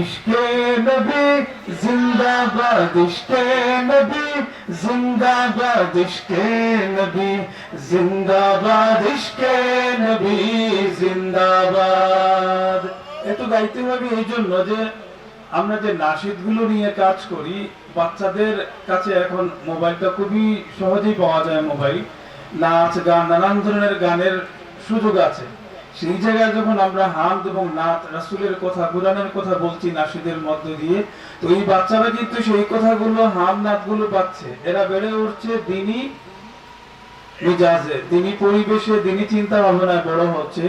ইশকে নবী, জিন্দাবাদ, ইশকে নবী, জিন্দাবাদ, ইশকে নবী, জিন্দাবাদ, ইশকে নবী, জিন্দাবাদ। এত গাইতে হবে এই জন্য যে আমরা যে নাশিদগুলো নিয়ে কাজ করি, বাচ্চাদের কাছে এখন মোবাইলটা খুবই সহজেই পাওয়া যায় মোবাইল। নাচ গান, নানান ধরনের গানের সুযোগ আছে। সেই জায়গায় যখন আমরা হামদ এবং নাচ রাসূলের কথা, কোরআনের কথা বলছি নাশিদের মধ্য দিয়ে, তো এই বাচ্চারা কিন্তু সেই কথাগুলো, হাম নাচগুলো পাচ্ছে। এরা বেড়ে উঠছে দিনই মিজাজে তিনি পরিবেশে দিনই চিন্তা ভাবনায় বড় হচ্ছে।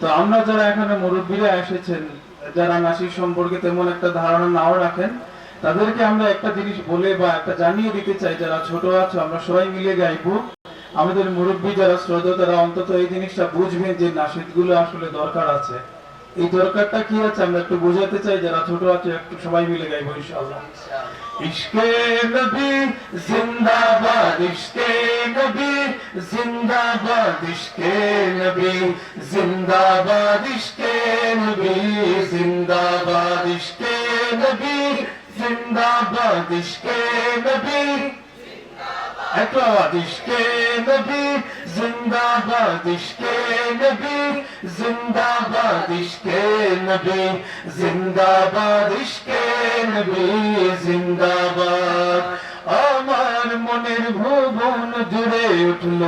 তো আমরা যারা এখানে মুরব্বীরা এসেছেন, যারা নাসির সম্পর্কে তেমন একটা ধারণা নাও রাখেন, তাদেরকে আমরা একটা জিনিস বলে বা একটা জানিয়ে দিতে চাই, যারা ছোট আছো, আমরা সবাই মিলে গাইবো। আমাদের মুরব্বী যারা শ্রদ্ধ তারা অন্তত এই জিনিসটা বুঝবেন যে নাসিদগুলো আসলে দরকার আছে। এই দরকারটা কি আছে আমরা একটু বোঝাতে চাই, যারা ছোট আছে একটু সবাই মিলে গাইবো, ইনশাআল্লাহ। ইশকে নবী জিন্দাবাদ, ইশকে নবী জিন্দাবাদ, ইশকে নবী জিন্দাবাদ, ইশকে নবী জিন্দাবাদ, ইশকে নবী জিন্দাবাদ, ইশকে নবী আওয়াজ ইশকে নবী জিন্দাবাদ ইশকে নবী জিন্দাবাদ ইশকে নবী জিন্দাবাদ ইশকে নবী, জিন্দাবাদ। আমার মনের ভুবন জুড়ে উঠল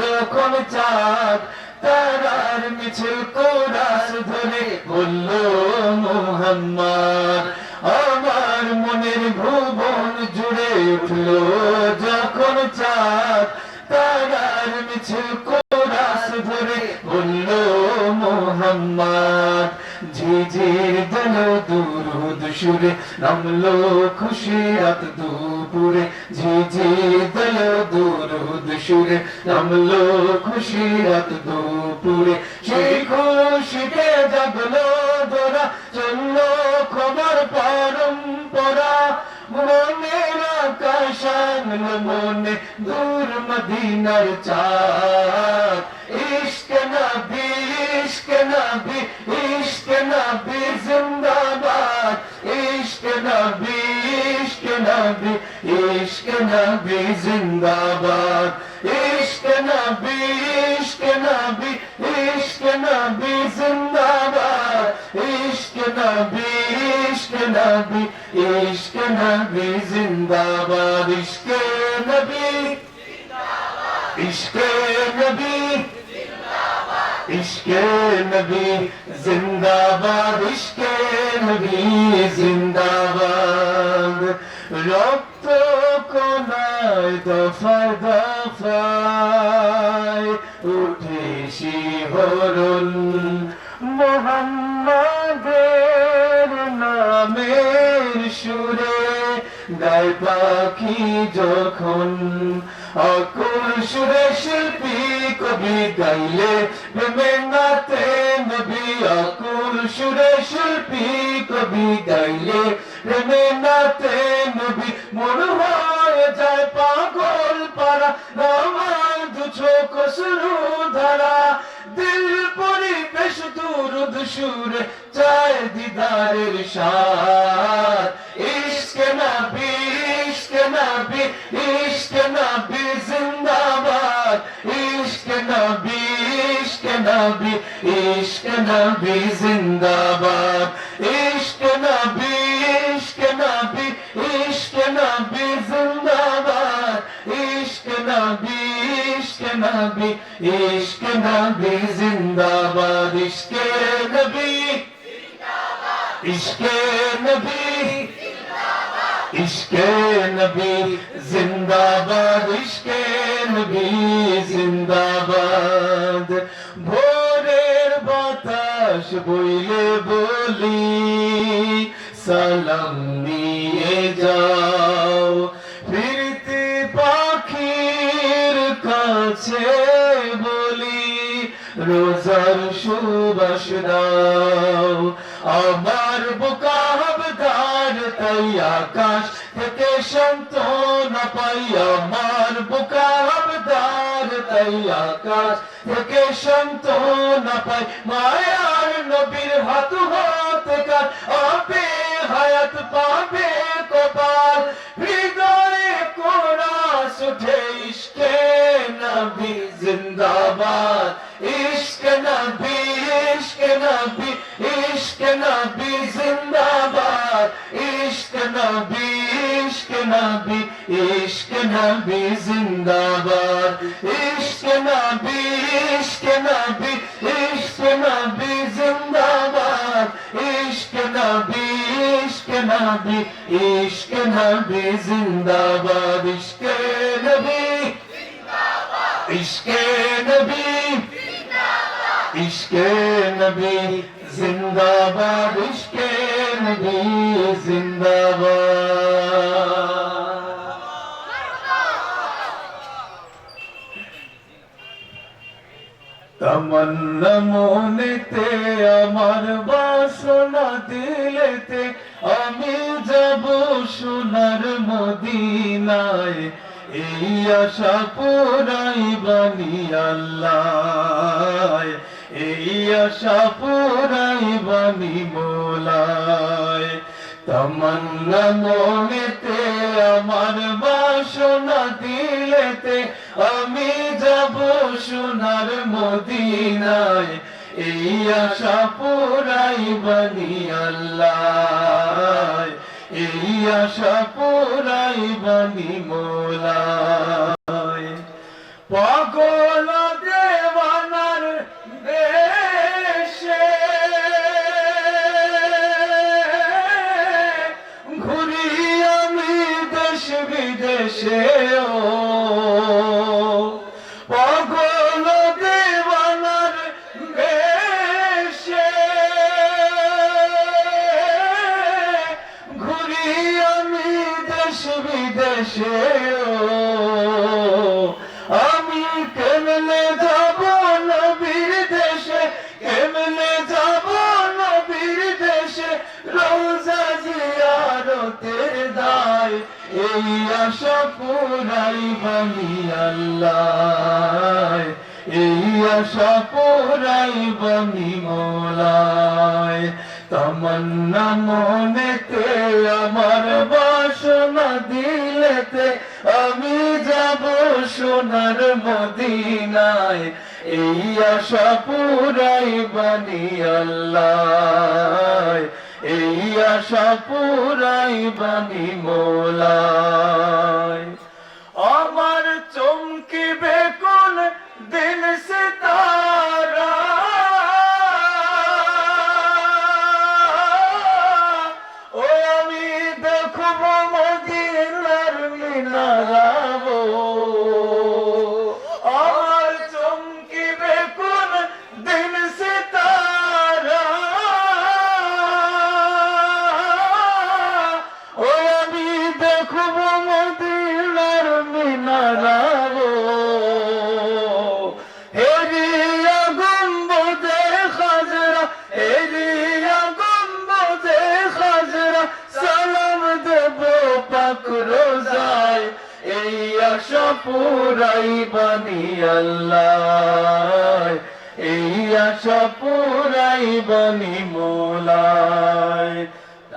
যখন চাঁদ, তারার মিছিল কোরাস ধরে বলল, মোহাম্মদ, আমার মনের ভুবন উঠল যখন চাঁদ, তারার মিছিল কোরাস ধরে বলল, মোহাম্মদ, ঝিঝির দল দুরুদ সুরে নামলো খুশি রাত দুপুরে। ঝিঝির দল দুরুদ সুরে নামলো খুশি রাত দুপুরে। সেই খুশিতে জাগলো আনলো মনে দূর মদিনার চাঁদ ইশক নবী ইশক নবী ইশক নবী জিন্দাবাদ ইশক নবী ইশক নবী ইশক নবী জিন্দাবাদ ইশক নবী ইশক নবী ইশক নবী জিন্দাবাদ ইশক নবী নবী ইশক নবী জিন্দাবাদ ইশক নবী ইশক নবী ইশকে নবী জিন্দাবাদ ইশকে নবী জিন্দাবাদ রক্ত কোনায় দফায় দফায় উঠে শিহরণ মোহাম্মদের নামের সুরে গায় পাখি যখন অকুল সুরে শিল্পী কবি গাইলে প্রেমে নাতে নবী, অকুল সুরে শিল্পী কবি গাইলে প্রেমে নাতে নবী। মন হয়ে যায় পাগল পারা আমার দু চোখ শুরু ধারা। দিল দুরুদ সুরে চায় দিদারের সাথ। ইশক নবী ইশক নবী ইশক নবী জিন্দাবাদ। ইশক নবী ইশক নবী ইশক নবী জিন্দাবাদ। ইশক নবী ইশক নবী ইশক নবী জিন্দাবাদ। ইশক নবী ইশক নবী ইশক নবী, জিন্দাবাদ, ইশক নবী। ইশক নবী, ইশকে নবী, জিন্দাবাদ, ইশকে নবী, জিন্দাবাদ। ভোরের বাতাস বইলে বলি, সালাম নিয়ে যাও রোজার সুবাস দাও। আমার বোকা হবদার তাই আকাশ থেকে সান্ত্বনা পাই। আমার বোকা হবদার তাই আকাশ থেকে সান্ত্বনা পাই। মায়ার নবীর হাত হতে কার আপে নবী ইশক নবী ইশক নবী ইশক নবী জিন্দাবাদ ইশক নবী ইশক নবী ইশক নবী জিন্দাবাদ ইশক নবী ইশক নবী ইশক নবী জিন্দাবাদ ইশক নবী ইশক নবী ইশকে নবী জিন্দাবাদ ইশকে নবী জিন্দাবাদ। তমন্না মনেতে আমার বাসনা দিলেতে আমি যাব সোনার মদিনায় এই আশা পুরাই বানি আল্লাহ এই আশা পুরাই বানি মোলায় তমন্না মনেতে, আমার বাসনা দিলেতে, আমি যাব সোনার মদিনায়। এই আশা পুরাই বানি আল্লাহ। এই আশা পুরাই বানি মোলায়। পাগল বিদেশে ও পাগল দেওয়ানার দেশে ঘুরি আমি দেশ এই আশা পুরাই বানি আল্লাহ। এই আশা পুরাই বানি মোলায় তমন্না মনেতে, আমার বাসনা দিলেতে, আমি যাব সোনার মদিনায়। এই আশা পুরাই বানি আল্লাহ। এই আশা পুরাই বানি আমার দেখব মদিনার মিনারাবো হেরিয়া গম্বুজে খাজরা হেরিয়া গম্বুজে খাজরা সালাম দেব পাক রোজায় এই আশা পুরাই বানি আল্লাহ এই আশা পুরাই বানি মোলায়।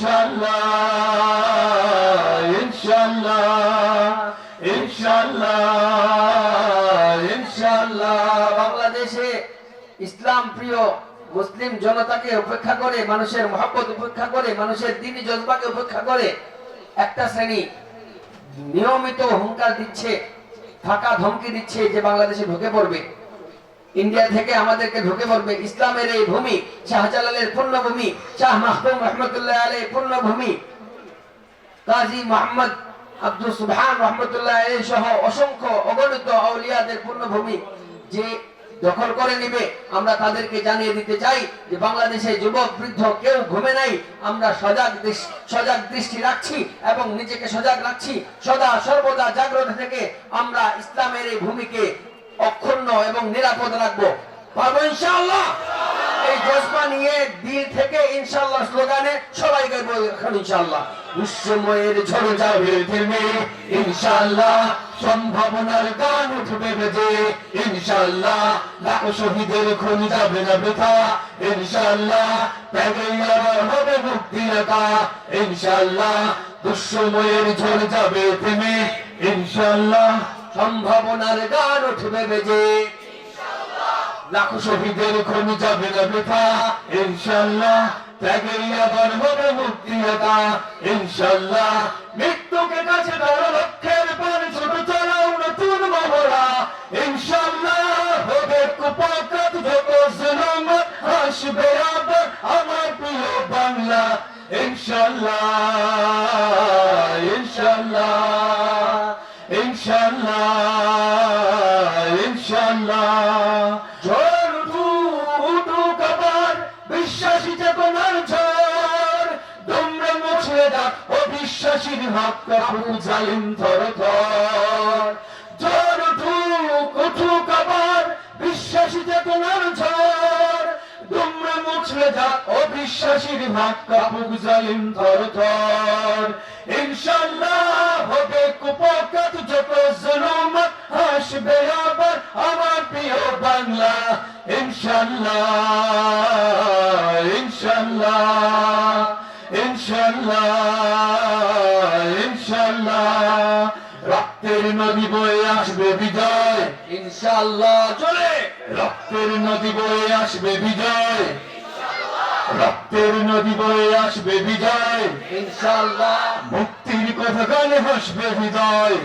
ইনশাল্লাহ ইনশাল্লাহ ইনশাল্লাহ ইনশাল্লাহ বাংলাদেশে ইসলাম প্রিয় মুসলিম জনতাকে উপেক্ষা করে, মানুষের মহব্বত উপেক্ষা করে, মানুষের দিনী জজবাকে উপেক্ষা করে একটা শ্রেণি নিয়মিত হুঙ্কার দিচ্ছে, ফাঁকা ধমকি দিচ্ছে যে বাংলাদেশে ঢুকে পড়বে। ইন্ডিয়া থেকে আমাদেরকে ঢুকে পড়বে। ইসলামের এই ভূমি, শাহজালালের পূর্ণভূমি, শাহ মাহবুব রহমতুল্লাহ আলী পূর্ণভূমি। কাজী মোহাম্মদ আব্দুল সুবহান রহমতুল্লাহ আলী সহ অসংখ্য অগণিত আউলিয়াদের পূর্ণভূমি যে দখল করে নিবে। আমরা তাদেরকে জানিয়ে দিতে চাই যে বাংলাদেশে যুবক, বৃদ্ধ কেউ ঘুমে নাই। আমরা সজাগ সজাগ দৃষ্টি রাখছি এবং নিজেকে সজাগ রাখছি। সদা সর্বদা জাগ্রত থেকে আমরা ইসলামের এই ভূমিকে অক্ষুণ্ণ এবং নিরাপদ রাখব। পারব ইনশাআল্লাহ? এই জজবা নিয়ে দিল থেকে ইনশাআল্লাহ স্লোগানে সবাই গাইবো এখন ইনশাআল্লাহ। বিশ্বময়ের ঝড় যাবে থেমে, ইনশাআল্লাহ সম্ভাবনার গান উঠবে বেজে, ইনশাআল্লাহ লাখ শহীদের খুন যাবে না বৃথা, ইনশাআল্লাহ আবার হবে মুক্তি একা ইনশাআল্লাহ দুঃসময়ের ঝড় যাবে থেমে, ইনশাআল্লাহ সম্ভাবনার গান উঠবে বেজে। লাখো শহীদের খুন যাবে না বৃথা। ইনশাল্লাহ ত্যাগেই আবার হবে মুক্তি ইনশাল্লাহ মৃত্যুকে কাছে ধরো, লক্ষ্যের পর ছোট চালাও নতুন মহড়া। ইনশাল্লাহ হবে কুপাকাত যত জুলুম আসবে আবার আমার প্রিয় বাংলা। ইনশাল্লাহ ইনশাল্লাহ। ইনশাল্লাহ ইনশাল্লাহ ঝড় উঠুক বিশ্বাসী চেতনার ঝড়। তোমরা মুছে দাও, অবিশ্বাসীর হাত কাপু জালিম থর থর ঝড় উঠুক উঠুক আবার, বিশ্বাসী চেতনার ঝড়। মুছলে অবিশ্বাসীর ভাগ কাপুক জালিম থর থর ইনশাল্লাহ হবে কুপকাত যত জুলুম আসবে আবার আমার প্রিয় বাংলা। ইনশাল্লাহ ইনশাল্লাহ ইনশাল্লাহ ইনশাল্লাহ রক্তের নদী বয়ে আসবে বিজয়। ইনশাল্লাহ চলে রক্তের নদী বয়ে আসবে বিজয়। রক্তের নদী বয়ে আসবে বিজয়। ইনশাল্লাহ মুক্তির কথা গানে হাসবে হৃদয়।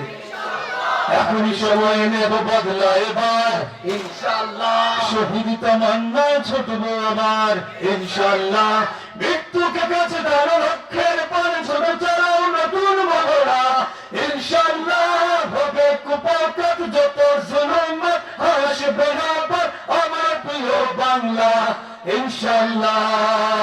এখনই সময় নেব বদলা এবার। ইনশাল্লাহ শহীদ তামান্না ছোটব আবার ইনশাল্লাহ মৃত্যুকে কাছে দাঁড়ো লক্ষ্যের পানে ছোট চালাও নতুন মহড়া। ইনশাল্লাহ হবে কুপাকাত যত জুলুম আসবে আবার আমার প্রিয় বাংলা। ইনশাল্লাহ